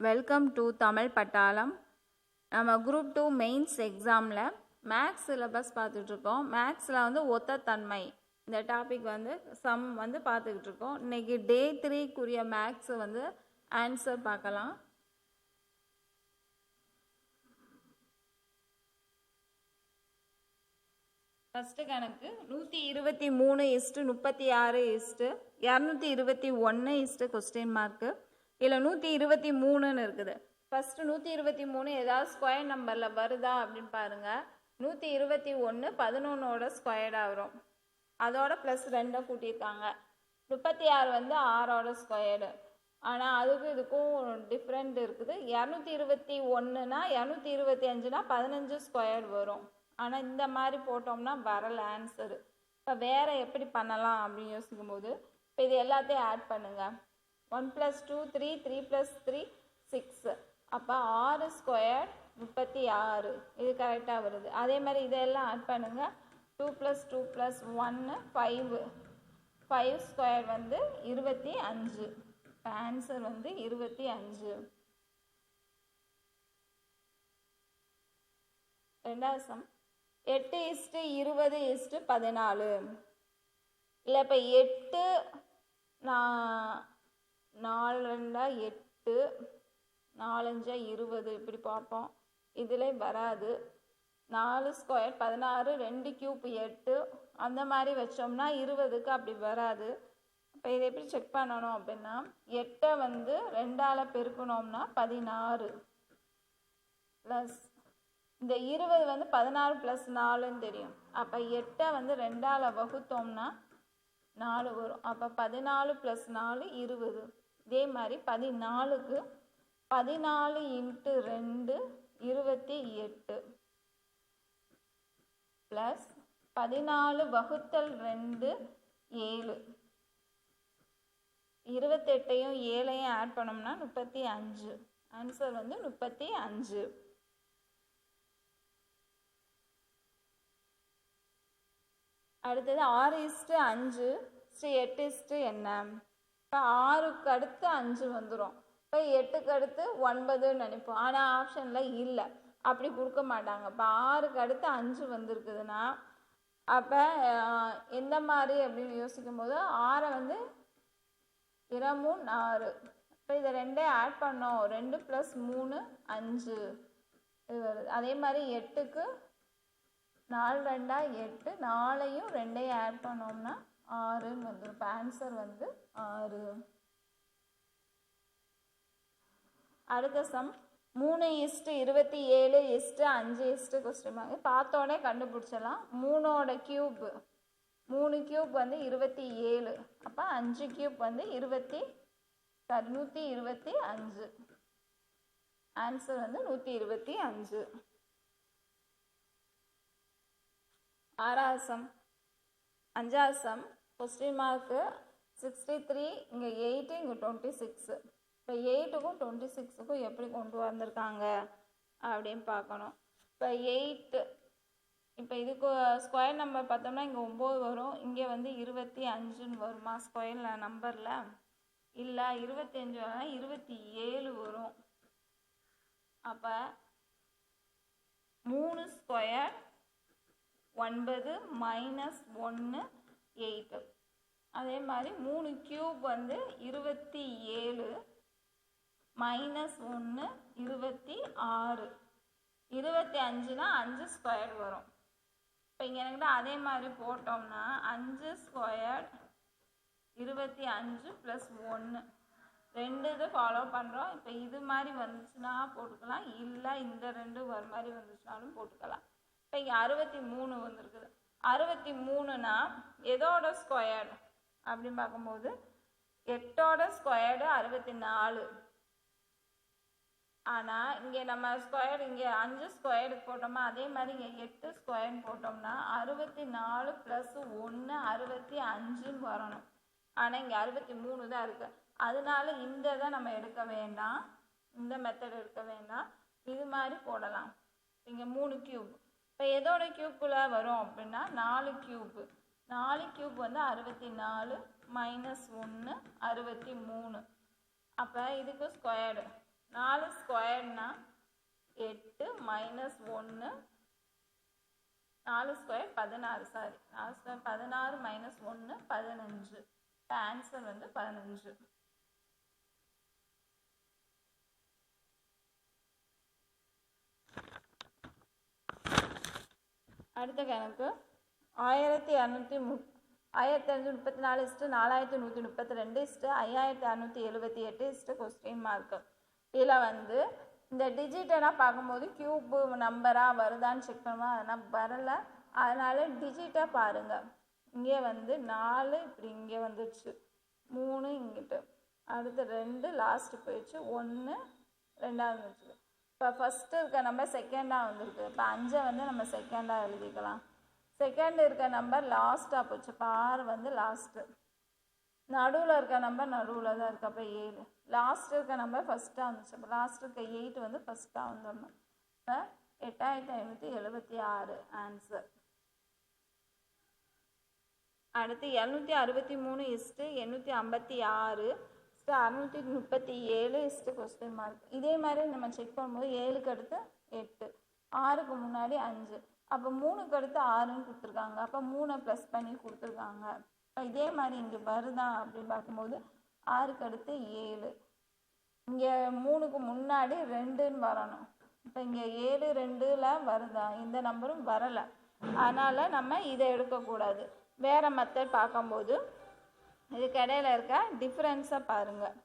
Welcome to Tamil Pattalam நம்ம group two mains எக்ஸாமில் maths syllabus பார்த்துட்ருக்கோம் மேக்ஸில் வந்து ஒத்த தன்மை இந்த டாபிக் வந்து சம் வந்து பார்த்துக்கிட்டு இருக்கோம் இன்றைக்கி டே த்ரீக்குரிய மேக்ஸ் வந்து ஆன்சர் பார்க்கலாம். ஃபஸ்ட்டு கணக்கு நூற்றி இருபத்தி மூணு இஸ்ட்டு முப்பத்தி ஆறு இஸ்ட்டு இரநூத்தி இருபத்தி ஒன்று இஸ்ட்டு கொஸ்டின் மார்க்கு இதில் நூற்றி இருபத்தி மூணுன்னு இருக்குது. ஃபஸ்ட்டு நூற்றி இருபத்தி மூணு ஏதாவது ஸ்கொயர் நம்பரில் வருதா அப்படின்னு பாருங்கள் நூற்றி இருபத்தி ஒன்று பதினொன்னோட ஸ்கொயர்டாக வரும். அதோட ப்ளஸ் ரெண்டை கூட்டியிருக்காங்க. முப்பத்தி ஆறு வந்து ஆறோட ஸ்கொயர்டு ஆனால் அதுக்கும் இதுக்கும் டிஃப்ரெண்ட் இருக்குது. இரநூத்தி இருபத்தி ஒன்றுனா இரநூத்தி இருபத்தி அஞ்சுனா பதினஞ்சு ஸ்கொயர் வரும். ஆனால் இந்த மாதிரி போட்டோம்னா வரல ஆன்சரு இப்போ வேறு எப்படி பண்ணலாம் அப்படின்னு யோசிக்கும்போது இப்போ இது எல்லாத்தையும் ஆட் பண்ணுங்கள் one plus two three three plus three six அப்போ ஆறு ஸ்கொயர் முப்பத்தி ஆறு இது கரெக்டாக வருது. அதே மாதிரி இதெல்லாம் ஆட் பண்ணுங்கள் டூ ப்ளஸ் டூ ப்ளஸ் ஒன்று ஃபைவ் ஃபைவ் ஸ்கொயர் வந்து இருபத்தி அஞ்சு. இப்போ ஆன்சர் வந்து இருபத்தி அஞ்சு. ரெண்டாவது சம் எட்டு இஸ்ட்டு இருபது இஸ்ட்டு பதினாலு. இல்லை இப்போ எட்டு நான் நாலு ரெண்டா எட்டு நாலஞ்சா இருபது இப்படி பார்ப்போம். இதில் வராது. நாலு ஸ்கொயர் பதினாறு ரெண்டு கியூப் எட்டு. அந்த மாதிரி வச்சோம்னா இருபதுக்கு அப்படி வராது. இப்போ இதை எப்படி செக் பண்ணணும் அப்படின்னா எட்டை வந்து ரெண்டால் பெருக்கணும்னா பதினாறு ப்ளஸ் இந்த இருபது வந்து பதினாறு ப்ளஸ் நாலுன்னு தெரியும். அப்போ எட்டை வந்து ரெண்டால் வகுத்தோம்னா நாலு வரும். அப்போ பதினாலு ப்ளஸ் நாலு இருபது. இதே மாதிரி பதினாலுக்கு பதினாலு இன்ட்டு ரெண்டு இருபத்தி எட்டு. ப்ளஸ் பதினாலு வகுத்தல் ரெண்டு ஏழு. இருபத்தெட்டையும் ஏழையும் ஆட் பண்ணோம்னா முப்பத்தி அஞ்சு. ஆன்சர் வந்து முப்பத்தி அஞ்சு. அடுத்தது ஆறு இஸ்ட்டு அஞ்சு இஸ்ட்டு எட்டு இஸ்ட்டு என்ன? இப்போ ஆறுக்கு அடுத்து அஞ்சு வந்துடும் இப்போ எட்டுக்கு அடுத்து ஒன்பதுன்னு நினைப்போம். ஆனால் ஆப்ஷனில் இல்லை. அப்படி கொடுக்க மாட்டாங்க. இப்போ ஆறுக்கு அடுத்து அஞ்சு வந்திருக்குதுன்னா அப்போ எந்த மாதிரி அப்படின்னு யோசிக்கும் போது ஆறை வந்து இரமும் ஆறு இப்போ இதை ரெண்டே ஆட் பண்ணோம். ரெண்டு ப்ளஸ் மூணு அஞ்சு. இது வருது. அதே மாதிரி எட்டுக்கு நாலு ரெண்டா எட்டு நாலையும் ரெண்டையும் ஆட் பண்ணோம்னா ஆறுன்னு வந்துடும் இப்போ ஆன்சர் வந்து ஆறு. அடுத்த சம் மூணு இஸ்ட்டு இருபத்தி ஏழு இஸ்ட்டு அஞ்சு இஸ்ட்டு கொஸ்டின் மார்க் பார்த்தோன்னே கண்டுபிடிச்சலாம் மூணோட கியூப் மூணு கியூப் வந்து இருபத்தி ஏழு. அப்போ அஞ்சு கியூப் வந்து இருபத்தி சாரி நூற்றி இருபத்தி அஞ்சு. ஆன்சர் வந்து நூற்றி இருபத்தி அஞ்சு. ஆறாசம் அஞ்சாசம் கொஸ்டின் மார்க்கு சிக்ஸ்டி த்ரீ இங்கே எயிட்டு இங்கே டுவெண்ட்டி சிக்ஸு இப்போ எயிட்டுக்கும் டுவெண்ட்டி சிக்ஸுக்கும் எப்படி கொண்டு வந்திருக்காங்க அப்படின்னு பார்க்கணும். இப்போ எயிட்டு இப்போ இதுக்கு ஸ்கொயர் நம்பர் பார்த்தோம்னா இங்கே ஒம்பது வரும். இங்கே வந்து இருபத்தி அஞ்சுன்னு வருமா ஸ்கொயரில் நம்பரில் இல்லை இருபத்தி அஞ்சு வரும் இருபத்தி ஏழு வரும். அப்போ மூணு ஸ்கொயர் ஒன்பது மைனஸ் ஒன்று எயிட்டு அதே மாதிரி மூணு க்யூப் வந்து இருபத்தி ஏழு மைனஸ் ஒன்று இருபத்தி ஆறு. இருபத்தி அஞ்சுனா அஞ்சு ஸ்கொயர் வரும். இப்போ இங்கே என்கிட்ட அதே மாதிரி போட்டோம்னா அஞ்சு ஸ்கொயர் இருபத்தி அஞ்சு ப்ளஸ் ஒன்று ரெண்டு இது ஃபாலோ பண்ணுறோம் இப்போ இது மாதிரி வந்துச்சுன்னா போட்டுக்கலாம். இல்லை இந்த ரெண்டு வர மாதிரி வந்துச்சுனாலும் போட்டுக்கலாம். இப்போ இங்கே அறுபத்தி மூணு வந்திருக்குது. அறுபத்தி மூணுனா எதோட ஸ்கொயர்டு அப்படின்னு பார்க்கும்போது எட்டோட ஸ்கொயர்டு அறுபத்தி நாலு. ஆனால் இங்கே நம்ம ஸ்கொயர் இங்கே அஞ்சு ஸ்கொயருக்கு போட்டோமா அதே மாதிரி இங்கே எட்டு ஸ்கொயர்னு போட்டோம்னா அறுபத்தி நாலு ப்ளஸ் ஒன்று அறுபத்தி அஞ்சுன்னு வரணும். ஆனால் இங்கே அறுபத்தி மூணு தான் இருக்குது அதனால இந்த இதை நம்ம எடுக்க வேண்டாம். இந்த மெத்தட் எடுக்க வேண்டாம். இது மாதிரி போடலாம். இங்கே மூணு க்யூப் இப்போ எதோட க்யூப்புக்குள்ளே வரும் அப்படின்னா நாலு க்யூப்பு நாலு க்யூப் வந்து அறுபத்தி நாலு மைனஸ் ஒன்று அறுபத்தி மூணு அப்போ இதுக்கு ஸ்கொயர்டு நாலு ஸ்கொயர்னா எட்டு மைனஸ் ஒன்று நாலு ஸ்கொயர் பதினாறு சாரி நாலு ஸ்கொயர் பதினாறு மைனஸ் ஒன்று பதினஞ்சு. ஆன்சர் வந்து பதினஞ்சு. அடுத்த கணக்கு. ஆயிரத்தி இரநூத்தி மு ஆயிரத்தி இரநூத்தி முப்பத்தி நாலு இஸ்ட்டு நாலாயிரத்தி நூற்றி முப்பத்தி ரெண்டு இஸ்ட்டு ஐயாயிரத்தி அறநூற்றி எழுபத்தி எட்டு இஸ்ட்டு கொஸ்டின் மார்க்கு இதில் வந்து இந்த டிஜிட்டலாக பார்க்கும்போது கியூப் நம்பராக வருதான்னு செக் பண்ணுவோம் அதெல்லாம் வரல. அதனால் டிஜிட்டாக பாருங்கள் இங்கே வந்து நாலு இப்படி இங்கே வந்துடுச்சு. மூணு இங்கிட்டு. அடுத்து ரெண்டு லாஸ்ட்டு போயிடுச்சு. ஒன்று ரெண்டாவது வந்துச்சு இப்போ ஃபஸ்ட்டு இருக்க நம்பர் செகண்டாக வந்திருக்கு. இப்போ அஞ்சை வந்து நம்ம செகண்டாக எழுதிக்கலாம். செகண்ட் இருக்க நம்பர் லாஸ்ட்டாக போச்சு. இப்போ ஆறு வந்து லாஸ்ட்டு நடுவில் இருக்க நம்பர் நடுவில் தான் இருக்குது அப்போ ஏழு. லாஸ்ட் இருக்க நம்பர் ஃபஸ்ட்டாக வந்துச்சு. அப்போ லாஸ்ட் இருக்க எயிட் வந்து ஃபஸ்ட்டாக வந்துடணும். இப்போ எட்டாயிரத்தி ஐநூற்றி எழுபத்தி ஆறு ஆன்சர் அடுத்து எழுநூற்றி அறுபத்தி மூணு இஸ்ட்டு எண்ணூற்றி ஐம்பத்தி ஆறு இஸ்ட்டு அறுநூற்றி முப்பத்தி ஏழு இஸ்ட்டு கொஸ்டின் மார்க் இதே மாதிரி நம்ம செக் பண்ணும்போது ஏழுக்கு அடுத்து எட்டு ஆறுக்கு முன்னாடி அஞ்சு. அப்போ மூணுக்கு அடுத்து ஆறுன்னு கொடுத்துருக்காங்க. அப்போ மூணை ப்ளஸ் பண்ணி கொடுத்துருக்காங்க. இப்போ இதே மாதிரி இங்கே வருதா அப்படின்னு பார்க்கும்போது ஆறுக்கு அடுத்து ஏழு. இங்கே மூணுக்கு முன்னாடி ரெண்டுன்னு வரணும். இப்போ இங்கே ஏழு ரெண்டில் வருதா? இந்த நம்பரும் வரலை. அதனால் நம்ம இதை எடுக்கக்கூடாது. வேறு மெத்தட் பார்க்கும்போது இதுக்கு இடையில இருக்க டிஃப்ரென்ஸை பாருங்கள்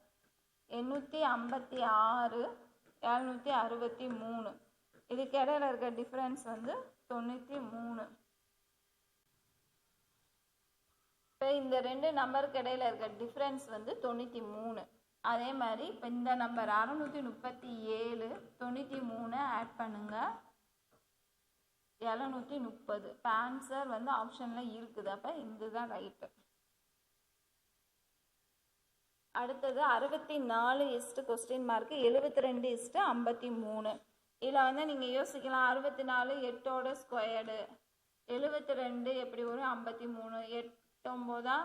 எண்ணூற்றி ஐம்பத்தி ஆறு எழுநூற்றி அறுபத்தி மூணு. இதுக்கு இடையில இருக்க டிஃப்ரென்ஸ் வந்து தொண்ணூற்றி மூணு. இப்போ இந்த ரெண்டு நம்பருக்கு இடையில இருக்க டிஃப்ரென்ஸ் வந்து தொண்ணூற்றி மூணு. அதே மாதிரி இப்போ இந்த நம்பர் அறநூற்றி முப்பத்தி ஏழு தொண்ணூற்றி மூணு ஆட் பண்ணுங்கள் எழுநூற்றி முப்பது. இப்போ ஆன்சர் வந்து ஆப்ஷனில் இருக்குது. அப்போ இதுதான் ரைட்டு அடுத்தது அறுபத்தி நாலு இஸ்ட்டு கொஸ்டின் மார்க்கு எழுபத்தி ரெண்டு இஸ்ட்டு ஐம்பத்தி மூணு இதில் வந்து நீங்கள் யோசிக்கலாம் அறுபத்தி நாலு எட்டோட ஸ்கொயர்டு எழுபத்தி ரெண்டு எப்படி வரும்? ஐம்பத்தி மூணு எட்டொம்போதா?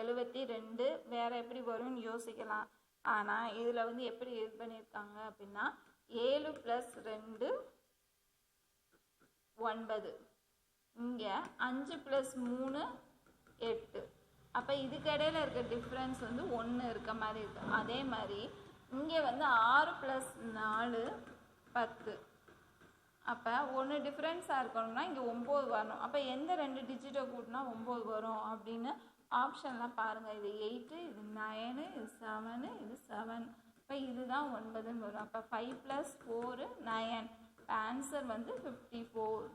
எழுபத்தி ரெண்டு வேறு எப்படி வரும்னு யோசிக்கலாம். ஆனால் இதில் வந்து எப்படி இது பண்ணியிருக்காங்க அப்படின்னா ஏழு ப்ளஸ் ரெண்டு ஒன்பது. இங்கே அஞ்சு ப்ளஸ் மூணு எட்டு. அப்போ இதுக்கு இடையில இருக்க டிஃப்ரென்ஸ் வந்து ஒன்று இருக்க மாதிரி இருக்கு. அதே மாதிரி இங்கே வந்து ஆறு ப்ளஸ் நாலு பத்து. அப்போ ஒன்று டிஃப்ரென்ஸாக இருக்கணும்னா இங்கே ஒம்பது வரணும். அப்போ எந்த ரெண்டு டிஜிட்டை கூட்டினா ஒம்பது வரும் அப்படின்னு ஆப்ஷன்லாம் பாருங்கள் இது எயிட்டு இது நயனு இது செவனு இது செவன் இப்போ இதுதான் ஒன்பதுன்னு வரும். அப்போ five plus four nine answer வந்து ஃபிஃப்டி ஃபோர்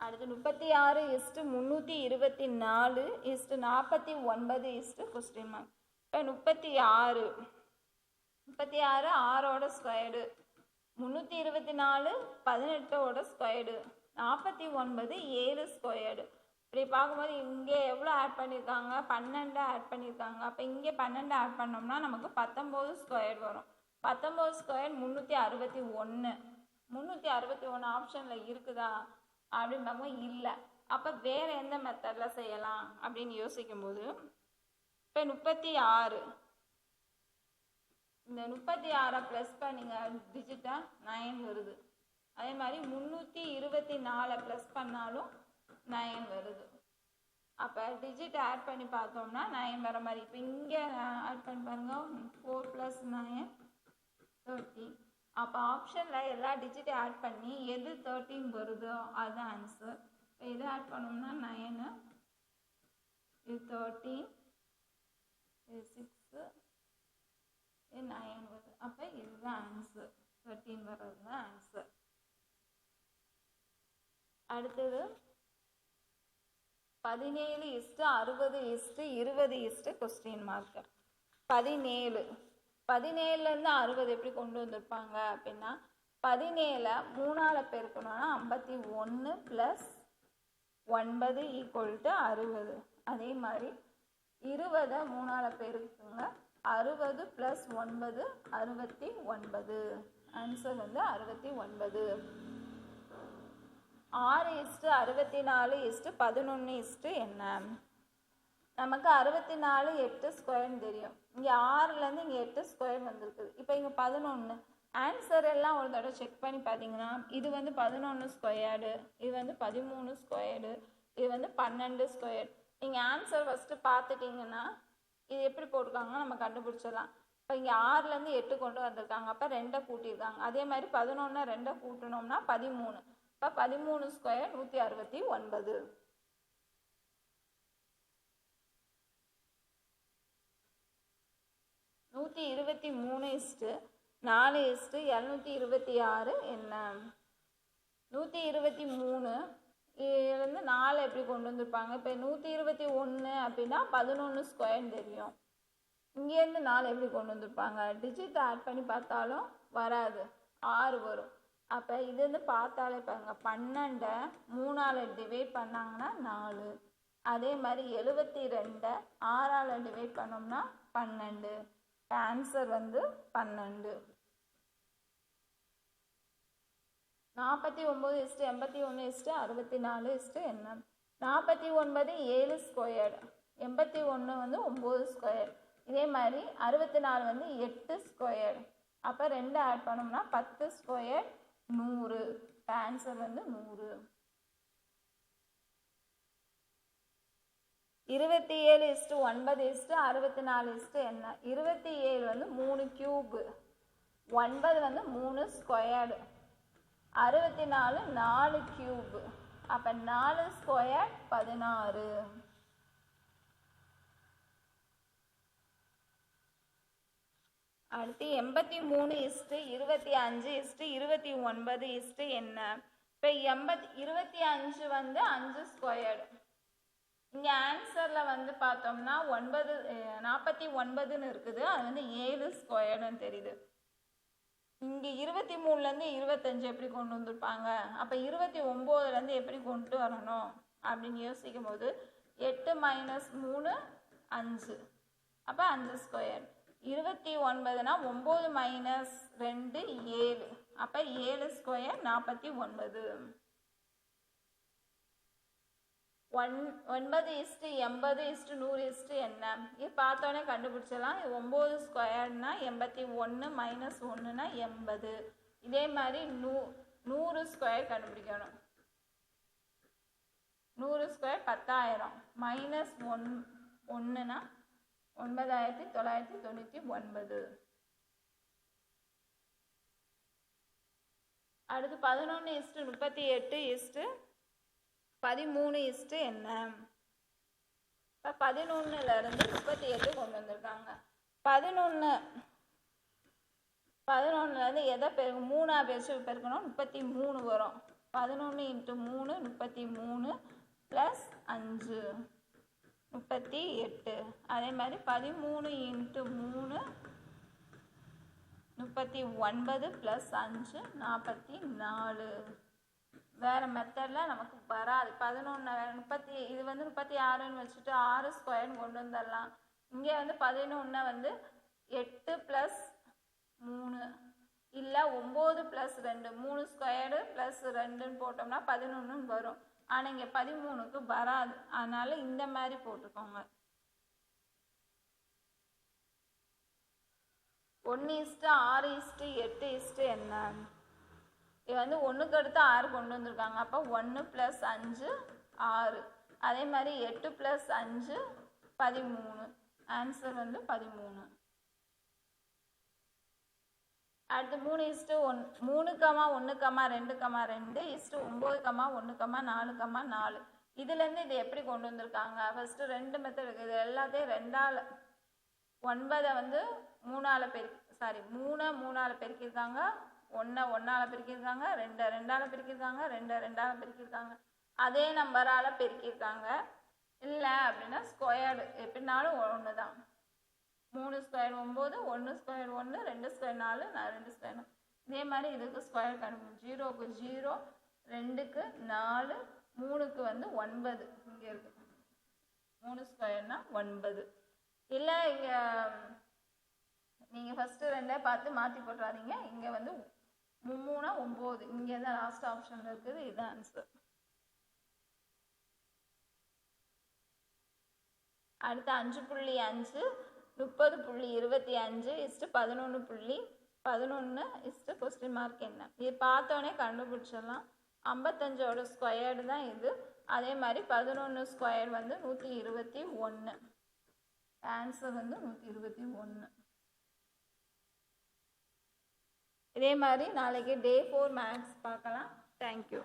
அடுத்து முப்பத்தி ஆறு இஸ்ட்டு முந்நூற்றி இருபத்தி நாலு இஸ்ட்டு நாற்பத்தி ஒன்பது இஸ்ட்டு கொஸ்டின் மார்க் இப்போ முப்பத்தி ஆறு முப்பத்தி ஆறு ஆறோட ஸ்கொயர்டு முந்நூற்றி இருபத்தி நாலு பதினெட்டோட ஸ்கொயர்டு நாற்பத்தி ஒன்பது ஏழு ஸ்கொயர்டு இப்படி பார்க்கும்போது இங்கே எவ்வளோ ஆட் பண்ணியிருக்காங்க பன்னெண்டு ஆட் பண்ணியிருக்காங்க அப்போ இங்கே பன்னெண்டு ஆட் பண்ணோம்னா நமக்கு பத்தொம்போது ஸ்கொயர் வரும். பத்தொம்போது ஸ்கொயர் முந்நூற்றி அறுபத்தி ஒன்று முந்நூற்றி அறுபத்தி ஒன்று ஆப்ஷனில் இருக்குதா? அப்படின்னு பார்க்கும்போது இல்லை. அப்போ வேறு எந்த மெத்தடில் செய்யலாம் அப்படின்னு யோசிக்கும்போது இப்போ முப்பத்தி ஆறு. இந்த முப்பத்தி ஆறை ப்ளஸ் பண்ணிங்க டிஜிட்டாக நைன் வருது. அதே மாதிரி முந்நூற்றி இருபத்தி நாலை ப்ளஸ் பண்ணாலும் நைன் வருது. அப்போ டிஜிட் ஆட் பண்ணி பார்த்தோம்னா நைன் வர மாதிரி. இப்போ இங்கே ஆட் பண்ணி பாருங்க ஃபோர் ப்ளஸ் நைன் தேர்ட்டி அப்போ ஆப்ஷனில் எல்லா டிஜிட்டையும் ஆட் பண்ணி எது தேர்ட்டின் வருதோ அதுதான் ஆன்சர் இப்போ இதை ஆட் பண்ணோம்னா நயனு இது தேர்ட்டீன் இது சிக்ஸு இது நயன் வருது. அப்போ இதுதான் ஆன்சர் தேர்ட்டீன் வர்றது தான் ஆன்சர் அடுத்தது பதினேழு இஸ்ட்டு அறுபது இஸ்ட்டு இருபது இஸ்ட்டு கொஸ்டின் மார்க்கர் பதினேழு. பதினேழுலேருந்து அறுபது எப்படி கொண்டு வந்திருப்பாங்க அப்படின்னா பதினேழை மூணால் பெருக்கணும்னா ஐம்பத்தி ஒன்று ப்ளஸ் ஒன்பது ஈக்குவல் டு அறுபது. அதே மாதிரி இருபதை மூணால் பெருக்குங்க. அறுபது ப்ளஸ் ஒன்பது அறுபத்தி ஒன்பது. ஆன்சர் வந்து அறுபத்தி ஒன்பது. ஆறு இஸ்ட்டு அறுபத்தி நாலு இஸ்ட்டு பதினொன்று இஸ்ட்டு என்ன? நமக்கு அறுபத்தி நாலு எட்டு ஸ்கொயர்னு தெரியும். இங்கே ஆறுலேருந்து இங்கே எட்டு ஸ்கொயர் வந்திருக்குது. இப்போ இங்கே பதினொன்று ஆன்சர் எல்லாம் ஒரு தடவை செக் பண்ணி பார்த்தீங்கன்னா இது வந்து பதினொன்று ஸ்கொயர்டு இது வந்து பதிமூணு ஸ்கொயர்டு இது வந்து பன்னெண்டு ஸ்கொயர் நீங்கள் ஆன்சர் ஃபஸ்ட்டு பார்த்துட்டிங்கன்னா இது எப்படி போட்டிருக்காங்க நம்ம கண்டுபிடிச்சிடலாம். இப்போ இங்கே ஆறுலேருந்து எட்டு கொண்டு வந்திருக்காங்க. அப்போ ரெண்டை கூட்டியிருக்காங்க. அதே மாதிரி பதினொன்று ரெண்டை கூட்டினோம்னா பதிமூணு. இப்போ பதிமூணு ஸ்கொயர் நூற்றி அறுபத்தி ஒன்பது. நூற்றி இருபத்தி மூணு இஸ்ட்டு நாலு இஸ்ட்டு இரநூத்தி இருபத்தி ஆறு என்ன? நூற்றி இருபத்தி மூணு இருந்து நாலு எப்படி கொண்டு வந்திருப்பாங்க? இப்போ நூற்றி இருபத்தி ஒன்று அப்படின்னா பதினொன்று ஸ்கொயர்னு தெரியும். இங்கேருந்து நாலு எப்படி கொண்டு வந்திருப்பாங்க? டிஜிட் ஆட் பண்ணி பார்த்தாலும் வராது. ஆறு வரும். அப்போ இது வந்து பார்த்தாலே பாருங்க பன்னெண்டை மூணால் டிவைட் பண்ணாங்கன்னா நாலு. அதே மாதிரி எழுபத்தி ரெண்டை ஆறால் டிவைட் பண்ணோம்னா பன்னெண்டு. ஆன்சர் வந்து பன்னெண்டு. நாற்பத்தி ஒம்பது இஸ்ட்டு எண்பத்தி ஒன்று இஸ்ட்டு அறுபத்தி நாலு இஸ்ட்டு என்ன? நாற்பத்தி ஒன்பது ஏழு ஸ்கொயர் எண்பத்தி ஒன்று வந்து ஒம்பது ஸ்கொயர் இதே மாதிரி அறுபத்தி நாலு வந்து எட்டு ஸ்கொயர் அப்போ ரெண்டு ஆட் பண்ணோம்னா பத்து ஸ்கொயர் நூறு. ஆன்சர் வந்து நூறு. இருபத்தி ஏழு இஸ்ட்டு ஒன்பது இஸ்ட்டு அறுபத்தி நாலு இஸ்ட்டு என்ன? இருபத்தி ஏழு வந்து மூணு கியூபு ஒன்பது வந்து மூணு ஸ்கொயர்டு அறுபத்தி நாலு நாலு கியூபு அப்போ நாலு ஸ்கொயர் பதினாறு. அடுத்து எண்பத்தி மூணு இஸ்ட்டு இருபத்தி அஞ்சு இஸ்ட்டு இருபத்தி ஒன்பது இஸ்ட்டு என்ன? இப்போ எண்பத் இருபத்தி அஞ்சு வந்து அஞ்சு ஸ்கொயர்டு இங்கே ஆன்சரில் வந்து பார்த்தோம்னா ஒன்பது நாற்பத்தி ஒன்பதுன்னு இருக்குது. அது வந்து ஏழு ஸ்கொயர்டுன்னு தெரியுது. இங்கே இருபத்தி மூணுலேருந்து இருபத்தஞ்சு எப்படி கொண்டு வந்திருப்பாங்க? அப்போ இருபத்தி ஒம்போதுலேருந்து எப்படி கொண்டு வரணும்? அப்படின்னு யோசிக்கும் போது எட்டு மைனஸ் மூணு அஞ்சு. அப்போ அஞ்சு ஸ்கொயர் இருபத்தி ஒன்பதுனா ஒம்பது மைனஸ் ரெண்டு ஏழு. அப்போ ஏழு ஸ்கொயர் நாற்பத்தி ஒன்பது. ஒன் ஒன்பது இஸ்ட்டு எண்பது இஸ்ட்டு நூறு இஸ்ட்டு என்ன? இது பார்த்தோன்னே கண்டுபிடிச்சிடலாம். ஒம்பது ஸ்கொயர்னா எண்பத்தி ஒன்று மைனஸ் ஒன்றுனா எண்பது. இதே மாதிரி நூ நூறு ஸ்கொயர் கண்டுபிடிக்கணும். நூறு ஸ்கொயர் பத்தாயிரம். மைனஸ் ஒன் ஒன்றுனா ஒன்பதாயிரத்தி தொள்ளாயிரத்தி தொண்ணூற்றி ஒன்பது. அடுத்து பதினொன்று இஸ்ட்டு முப்பத்தி எட்டு இஸ்ட்டு பதிமூணு இஸ்ட்டு என்ன? இப்போ பதினொன்னுலேருந்து முப்பத்தி எட்டு கொண்டு வந்திருக்காங்க. பதினொன்று பதினொன்றுலேருந்து எதை பெரு மூணாக பேச்சு பெருக்கணும் முப்பத்தி மூணு வரும். பதினொன்று இன்ட்டு மூணு முப்பத்தி மூணு ப்ளஸ் அஞ்சு முப்பத்தி எட்டு அதே மாதிரி பதிமூணு இன்ட்டு மூணு முப்பத்தி ஒன்பது ப்ளஸ் அஞ்சு நாற்பத்தி நாலு. வேறு மெத்தடில் நமக்கு வராது. பதினொன்று முப்பத்தி இது வந்து முப்பத்தி ஆறுன்னு வச்சுட்டு ஆறு ஸ்கொயர்னு கொண்டு வந்துடலாம். இங்கே வந்து பதினொன்று வந்து எட்டு ப்ளஸ் மூணு இல்லை ஒம்பது ப்ளஸ் ரெண்டு மூணு ஸ்கொயர்டு ப்ளஸ் ரெண்டுன்னு போட்டோம்னா பதினொன்றுன்னு வரும். ஆனால் இங்கே பதிமூணுக்கு வராது. அதனால் இந்த மாதிரி போட்டுக்கோங்க. ஒன்று இஸ்ட்டு ஆறு இஸ்ட்டு எட்டு இஸ்ட்டு என்ன? இது வந்து ஒன்றுக்கு அடுத்து ஆறு கொண்டு வந்திருக்காங்க. அப்போ ஒன்று ப்ளஸ் அஞ்சு ஆறு. அதே மாதிரி எட்டு ப்ளஸ் அஞ்சு பதிமூணு. ஆன்சர் வந்து பதிமூணு. அடுத்து மூணு இஸ்ட்டு ஒன் மூணு கமா ஒன்று கமா ரெண்டு கமா ரெண்டு இஸ்ட்டு ஒம்பது கமா ஒன்று கமா நாலு கமா நாலு. இதுலேருந்து இது எப்படி கொண்டு வந்திருக்காங்க? ஃபஸ்ட்டு ரெண்டு மெத்தட் இருக்குது இது எல்லாத்தையும் ரெண்டால் ஒன்பதை வந்து மூணால் பெருக்கி சாரி மூணை மூணால் பெருக்கியிருக்காங்க. ஒன்றை ஒன்றால் பிரிக்கியிருக்காங்க ரெண்டை ரெண்டால் பிரிக்கியிருக்காங்க ரெண்டை ரெண்டால் பிரிக்கியிருக்காங்க. அதே நம்பரால் பெருக்கியிருக்காங்க. இல்லை அப்படின்னா ஸ்கொயர்டு. எப்படினாலும் ஒன்று தான் மூணு ஸ்கொயர் ஒம்பது ஒன்று ஸ்கொயர் ஒன்று ரெண்டு ஸ்கொயர் நாலு நான் ரெண்டு ஸ்கொயர் இதே மாதிரி இதுக்கு ஸ்கொயர் கண்டுபிடிக்கும் ஜீரோக்கு ஜீரோ ரெண்டுக்கு நாலு மூணுக்கு வந்து ஒன்பது. இங்கே இருக்கு. மூணு ஸ்கொயர்னா ஒன்பது. இல்லை இங்கே நீங்கள் ஃபஸ்ட்டு ரெண்டே பார்த்து மாற்றி போட்டுறாதீங்க. இங்கே வந்து மும்மூணா ஒம்பது. இங்கே தான் லாஸ்ட் ஆப்ஷனில் இருக்குது இதுதான் ஆன்சர் அடுத்து அஞ்சு புள்ளி அஞ்சு முப்பது புள்ளி இருபத்தி அஞ்சு இஸ்ட்டு பதினொன்று புள்ளி பதினொன்று இஸ்ட்டு கொஸ்டின் மார்க் என்ன? இது பார்த்தோன்னே கண்டுபிடிச்சிடலாம். ஐம்பத்தஞ்சோட ஸ்கொயர்டு தான் இது. அதே மாதிரி பதினொன்று ஸ்கொயர் வந்து நூற்றி இருபத்தி ஒன்று ஆன்சர் வந்து நூற்றி இருபத்தி ஒன்று இதே மாதிரி நாளைக்கு டே ஃபோர் மேக்ஸ் பார்க்கலாம். Thank you